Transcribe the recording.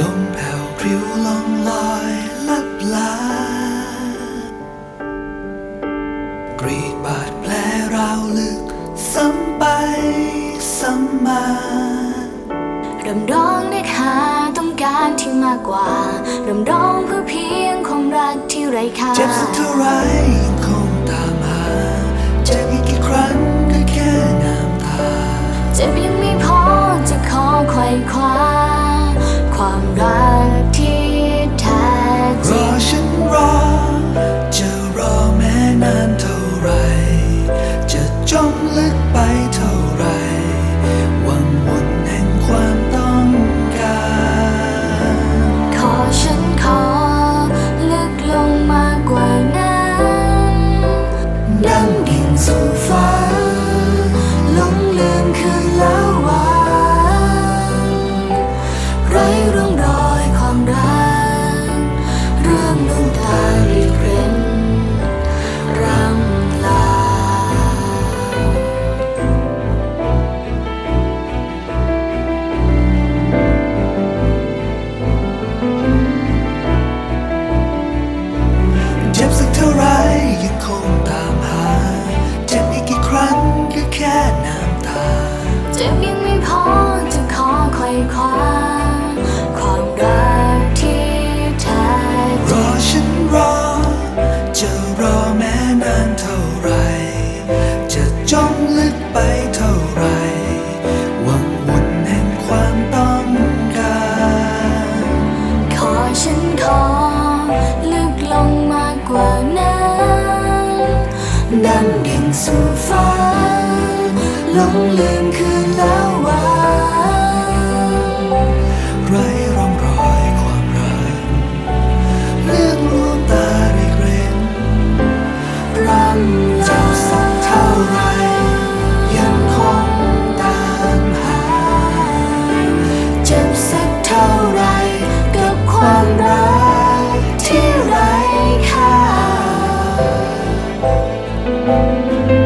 ลมแผ่วพริ้วลองลอยลับลากรีดบาดแผลราวลึกซ้ำไปซ้ำมาดำร้องได้หาต้องการที่มากกว่าดำร้องเพื่อเพียงความรักที่ไร้ค่าเจ็บสักเท่าไร สู่ฟ้าหลงลืมคืนแล้ววันไร Bye.